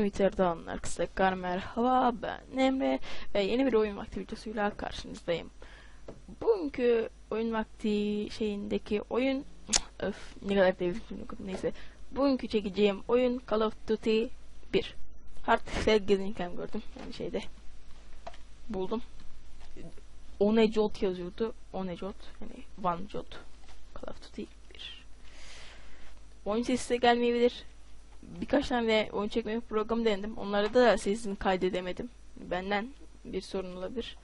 Twitter'dan arkadaşlar merhaba ben Emre ve yeni bir oyun vakti videosuyla karşınızdayım. Bugünkü oyun vakti şeyindeki oyun öf ne kadar devrim neyse. Bugünkü çekeceğim oyun Call of Duty 1. Artık sel gezinirken gördüm yani şeyde buldum. Onejot yazıyordu. Onejot yani One Jot Call of Duty 1. Oyun sesi gelmeyebilir birkaç tane oyun çekme programı denedim. Onlarda da sesini kaydedemedim. Benden bir sorun olabilir.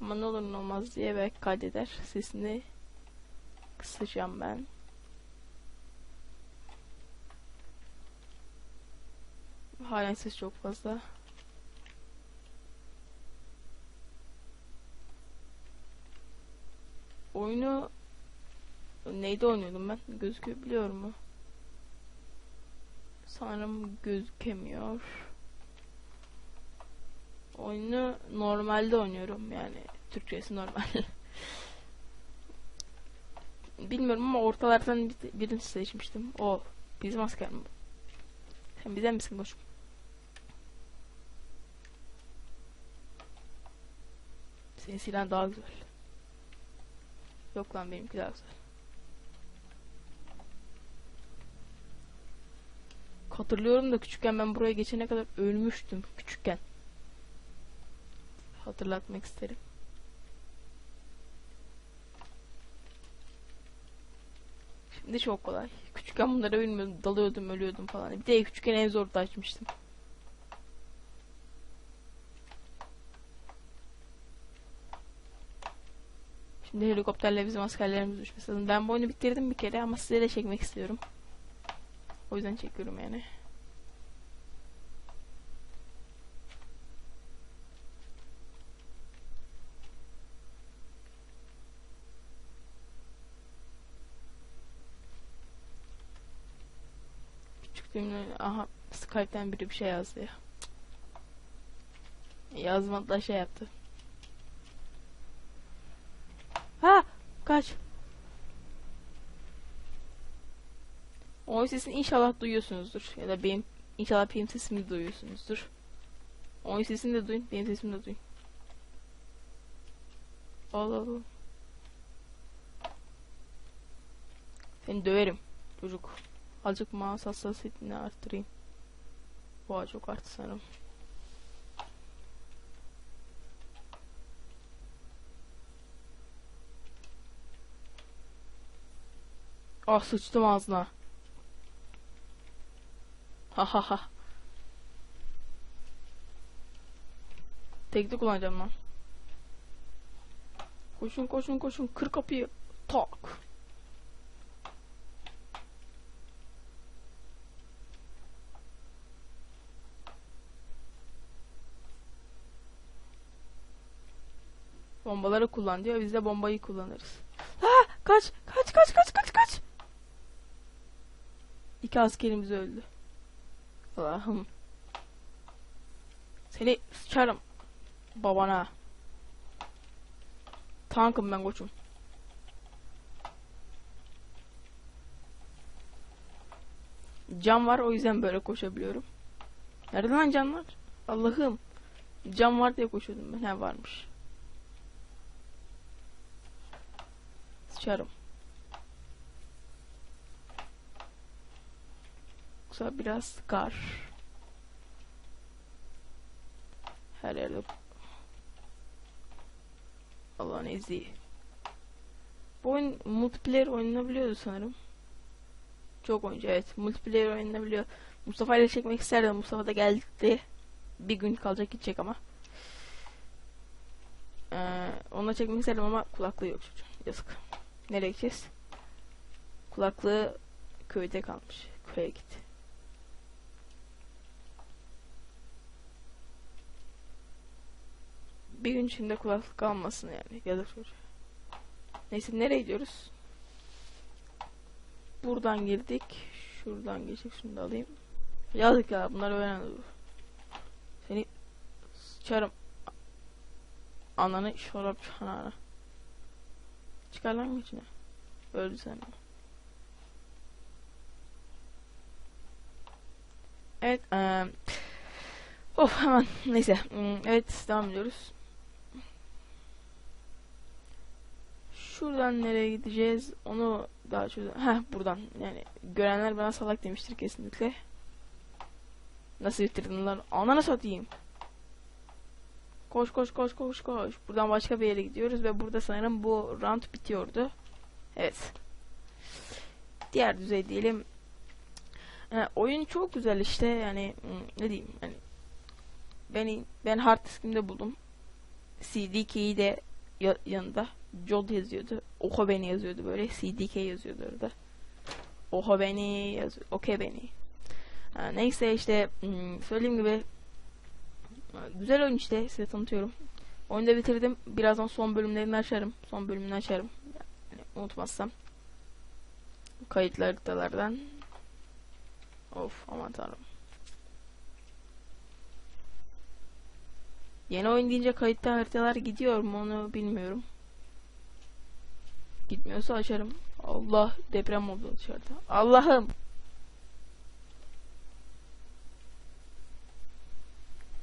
Ama ne olur ne olmaz diye belki kaydeder. Sesini kısacağım ben. Halen ses çok fazla. Oyunu neyde oynuyordum ben? Gözüküyor biliyor mu? Sanırım gözükemiyor. Oyunu normalde oynuyorum yani Türkçesi normal. Bilmiyorum ama ortalardan birini seçmiştim. O bizim asker mi? Sen bizden misin koçum? Senin silahın daha güzel. Yok lan benimki daha güzel. Hatırlıyorum da küçükken ben buraya geçene kadar ölmüştüm küçükken. Hatırlatmak isterim. Şimdi çok kolay. Küçükken bunları bilmiyordum. Dalıyordum, ölüyordum falan. Bir de küçükken en zor açmıştım. Şimdi helikopterle bizim askerlerimiz lazım. Ben bu oyunu bitirdim bir kere ama size de çekmek istiyorum. O yüzden çekiyorum yani. Küçüklüğümde aha Skype'den biri bir şey yazdı ya. Yazmadı da şey yaptı. Ha kaç. O sesini inşallah duyuyorsunuzdur. Ya da benim inşallah benim sesimi duyuyorsunuzdur. O sesini de duyun, benim sesimi de duyun. Allah Allah. Seni döverim çocuk. Azıcık mouse hassasiyetini arttırayım. Boğa çok arttı sanırım. Ah sıçtım ağzına. Ha ha ha. Tekli kullanacağım lan. Koşun koşun koşun. Kır kapıyı. Tak. Bombaları kullan diyor. Biz de bombayı kullanırız. Ha, kaç, kaç, kaç, kaç, kaç, kaç. İki askerimiz öldü. Allah'ım. Seni sıçarım. Babana. Tankım ben koçum. Cam var o yüzden böyle koşabiliyorum. Nerede lan canlar? Allah'ım. Cam var diye koşuyordum ben. He varmış. Sıçarım. Yoksa biraz kar. Her yerde Allah'ın izi. Bu oyun multiplayer oynanabiliyordu sanırım. Çok oyuncu evet. Multiplayer oynanabiliyor. Mustafa ile çekmek isterdim. Mustafa da geldi. Bir gün kalacak gidecek ama. Ee, onunla çekmek isterdim ama kulaklığı yok çocuğun. Yazık. Nereye gideceğiz? Kulaklığı köyde kalmış. Köye gitti. Bir gün içinde kulaklık kalmasın yani. Yazık çocuğa. Neyse nereye gidiyoruz? Buradan girdik. Şuradan geçecek. Şunu da alayım. Yazık ya bunlar öğren. Seni sıçarım. Ananı şorap çanağına. Çıkar lan içine. Öldü sen. Evet. Ee, Of hemen neyse. Hmm, Evet devam ediyoruz. Şuradan nereye gideceğiz? Onu daha çöz. Heh buradan. Yani görenler bana salak demiştir kesinlikle. Nasıl bitirdin lan? Ananı satayım. Koş koş koş koş koş. Buradan başka bir yere gidiyoruz ve burada sanırım bu round bitiyordu. Evet. Diğer düzey diyelim. Ee, oyun çok güzel işte yani hmm, ne diyeyim yani ben ben hard diskimde buldum. CDK'yi de ya- yanında Jod yazıyordu. Oho beni yazıyordu böyle. CDK yazıyordu orada. Oho beni yazıyor. Okey beni. Ha, neyse işte hmm, söylediğim gibi güzel oyun işte size tanıtıyorum. Oyunu da bitirdim. Birazdan son bölümlerini açarım. Son bölümünü açarım. Yani unutmazsam. Kayıtlı haritalardan. Of aman tanrım. Yeni oyun deyince kayıtlı haritalar gidiyor mu onu bilmiyorum. Gitmiyorsa açarım. Allah deprem oldu dışarıda. Allah'ım.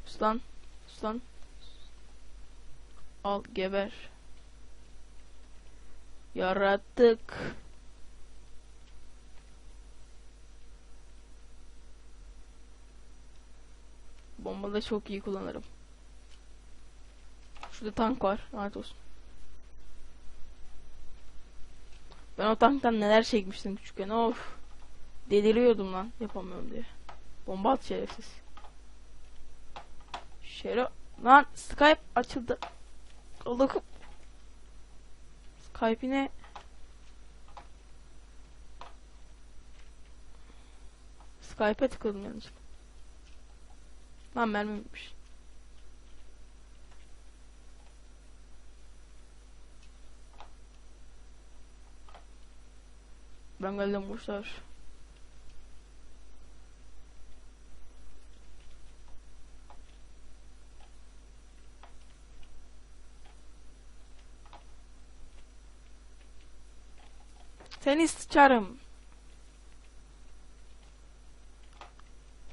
Uslan. Uslan. Al geber. Yarattık. Bombaları çok iyi kullanırım. Şurada tank var. Lanet olsun. Ben o tanktan neler çekmiştim küçükken. Of. Deliriyordum lan. Yapamıyorum diye. Bomba at şerefsiz. Şero. Lan Skype açıldı. Allah'ım. Skype ne? Skype'e tıkladım yanlışlıkla. Lan mermi Ben geldim boşlar. Seni sıçarım.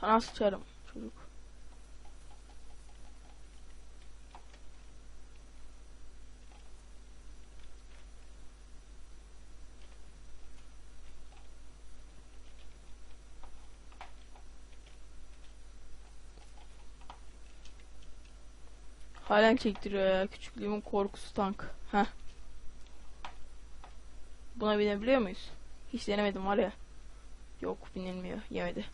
Sana sıçarım çocuk. Halen çektiriyor ya. Küçüklüğümün korkusu tank. Heh. Buna binebiliyor muyuz? Hiç denemedim var ya. Yok binilmiyor. Yemedi.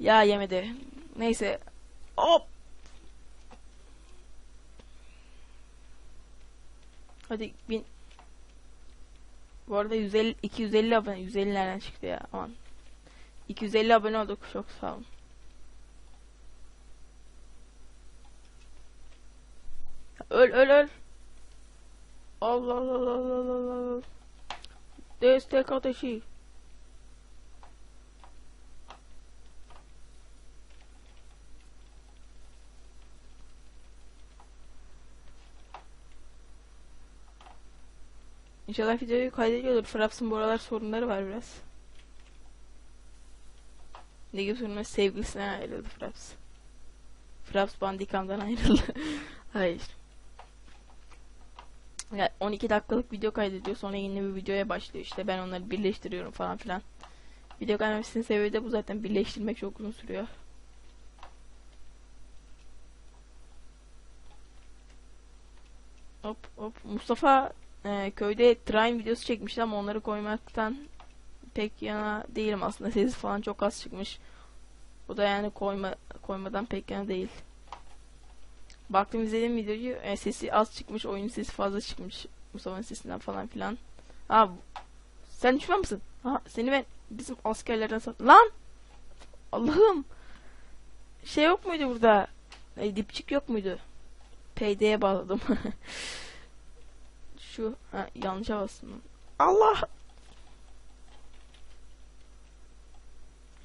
Ya yemedi. Neyse. Hop. Hadi bin. Bu arada 150 250 abone 150 nereden çıktı ya aman. 250 abone olduk çok sağ olun. Öl öl öl. Allah Allah Allah Allah Allah. Destek ateşi. İnşallah videoyu kaydediyordur. Fraps'ın bu aralar sorunları var biraz. Ne gibi sorunlar? Sevgilisinden ayrıldı Fraps. Fraps Bandicam'dan ayrıldı. Hayır. Ya 12 dakikalık video kaydediyor sonra yeni bir videoya başlıyor işte ben onları birleştiriyorum falan filan. Video kaydetmesinin sebebi de bu zaten birleştirmek çok uzun sürüyor. Hop hop Mustafa e, köyde train videosu çekmişti ama onları koymaktan pek yana değilim aslında sesi falan çok az çıkmış. Bu da yani koyma koymadan pek yana değil. Baktım izlediğim videoyu e, sesi az çıkmış, oyun sesi fazla çıkmış. Mustafa'nın sesinden falan filan. Aa, sen düşman mısın? Ha, seni ben bizim askerlerden sat... Lan! Allah'ım! Şey yok muydu burada? E, dipçik yok muydu? PD'ye bağladım. Şu, ha, yanlışa bastım. Allah!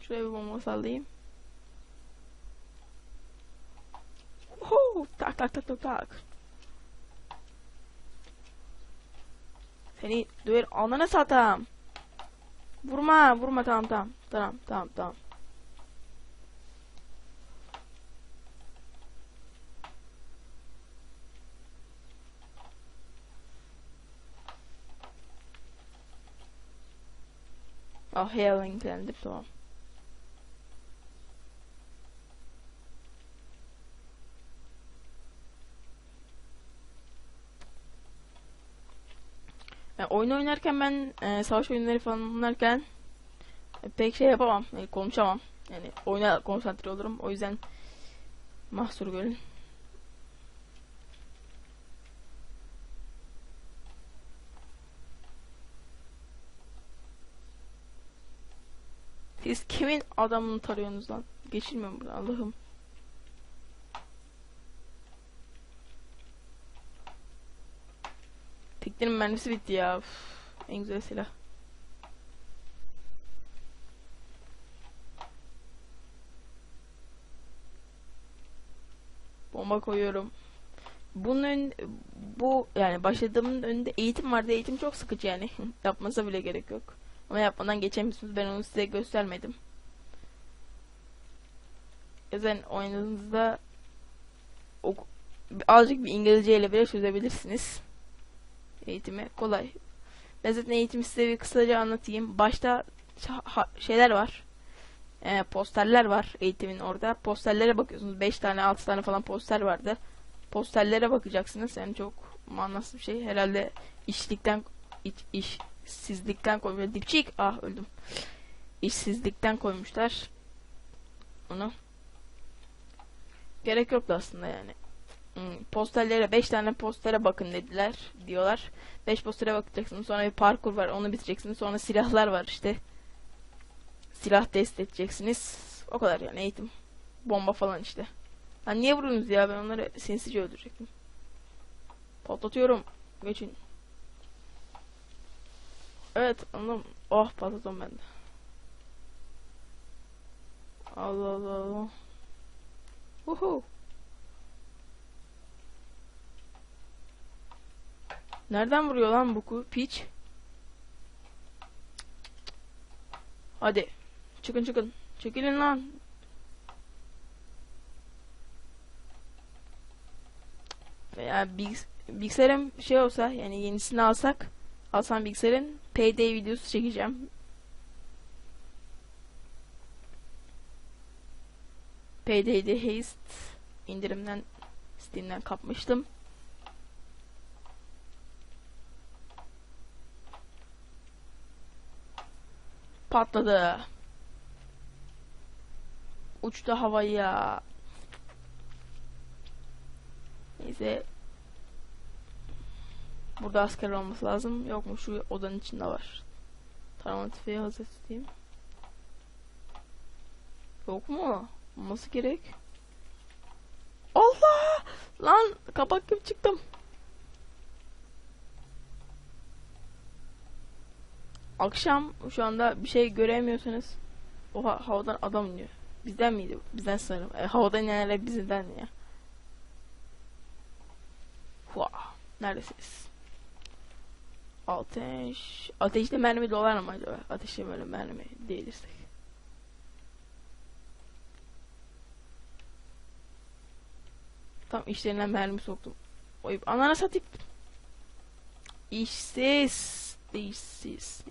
Şuraya bir bomba sallayayım. tak tak tak tak. Seni döver ananı satam. Vurma vurma tamam tamam tamam tamam tamam. Oh, healing planı tamam. Yani oyun oynarken ben e, savaş oyunları falan oynarken e, pek şey yapamam. Yani konuşamam. Yani oyuna konsantre olurum. O yüzden mahsur görün. Siz kimin adamını tarıyorsunuz lan? Geçilmiyor mu Allah'ım? Teklerin mermisi bitti ya. Üf, en güzel silah. Bomba koyuyorum. Bunun ön, bu yani başladığımın önünde eğitim vardı. Eğitim çok sıkıcı yani. Yapmasa bile gerek yok. Ama yapmadan geçemiyorsunuz. Ben onu size göstermedim. Zaten ok- azıcık bir İngilizce ile bile çözebilirsiniz. Eğitimi kolay. Ben zaten eğitimi size bir kısaca anlatayım. Başta şeyler var. Ee, posterler var eğitimin orada. Posterlere bakıyorsunuz. 5 tane 6 tane falan poster vardı. Posterlere bakacaksınız. Yani çok manasız bir şey. Herhalde işlikten iş, işsizlikten koymuş. Dipçik. Ah öldüm. İşsizlikten koymuşlar. Onu. Gerek yoktu aslında yani. Hmm, posterlere 5 tane postere bakın dediler diyorlar. 5 postere bakacaksınız. Sonra bir parkur var. Onu bitireceksiniz. Sonra silahlar var işte. Silah test edeceksiniz. O kadar yani eğitim. Bomba falan işte. Lan niye vuruyorsunuz ya? Ben onları sinsice öldürecektim. Patlatıyorum. Geçin. Evet anladım. Oh patladım ben de. Allah Allah Allah. Uhu. Nereden vuruyor lan bu ku- piç? Hadi. Çıkın çıkın. Çekilin lan. Veya bilgis bilgisayarım şey olsa yani yenisini alsak alsam bilgisayarın Payday videosu çekeceğim. Payday'de Haste indirimden Steam'den kapmıştım. Patladı. Uçtu havaya. Neyse. Burada asker olması lazım. Yok mu? Şu odanın içinde var. Tarama tüfeği hazır tutayım. Yok mu? Olması gerek. Allah! Lan kapak gibi çıktım. Akşam şu anda bir şey göremiyorsanız Oha havadan adam iniyor. Bizden miydi? Bizden sanırım. E, havadan inenler bizden ya. Hua. Neredesiniz? Ateş. Ateşte mermi dolar mı acaba? Ateşte böyle mermi değilirsek. Tam işlerine mermi soktum. Oy anana satayım. İşsiz değişsiz.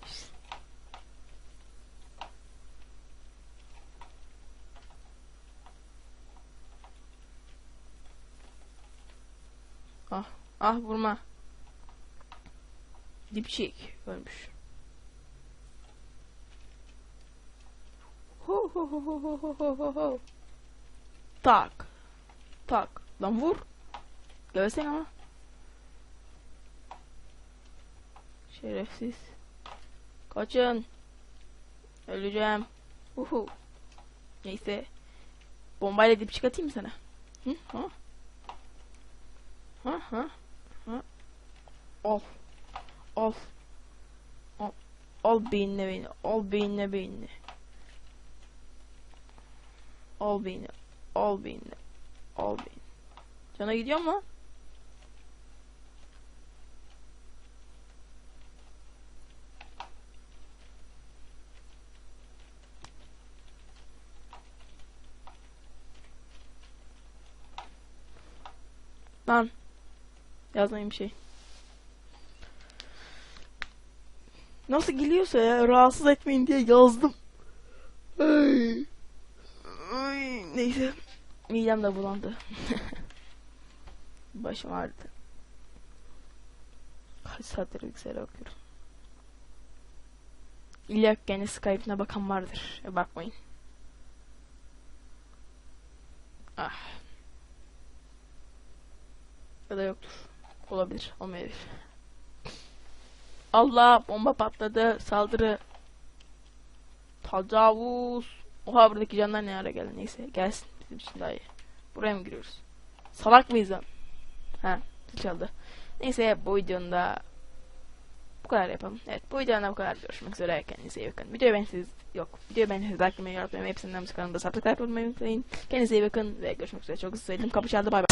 Ah, ah vurma. Dipçik ölmüş. Ho ho ho ho ho ho ho ho. Tak. Tak. Lan vur. Gelsene ama. Şerefsiz. Kaçın. Öleceğim. Uhu. Neyse. Bombayla dipçik atayım mı sana? Hı? Ha? Ha ha. Ha. Al. Al. Al. Al beynine beyni. Al beynine beynine. Al beynine. Al beynine. Al. Cana gidiyor mu? lan? Lan. Yazmayayım bir şey. Nasıl geliyorsa ya rahatsız etmeyin diye yazdım. Ay. Ay, neyse. Midem de bulandı. Başım ağrıdı. Kaç saattir bilgisayara bakıyorum. İlla gene Skype'ına bakan vardır. E, bakmayın. Ah. Ya da yoktur. Olabilir. Olmayabilir. Allah bomba patladı. Saldırı. Tacavuz. Oha buradaki canlar ne ara geldi. Neyse gelsin. Bizim için daha iyi. Buraya mı giriyoruz? Salak mıyız lan? Ha çaldı. Neyse bu videonun da bu kadar yapalım. Evet bu videonun da bu kadar. Görüşmek üzere. Kendinize iyi bakın. Videoyu ben siz yok. Videoyu ben siz like yapmayı, yorumlamayı, hepsinden kanalımda subscribe olmayı unutmayın. Kendinize iyi bakın ve görüşmek üzere. Çok hızlı söyledim. Kapı çaldı. Bay bay.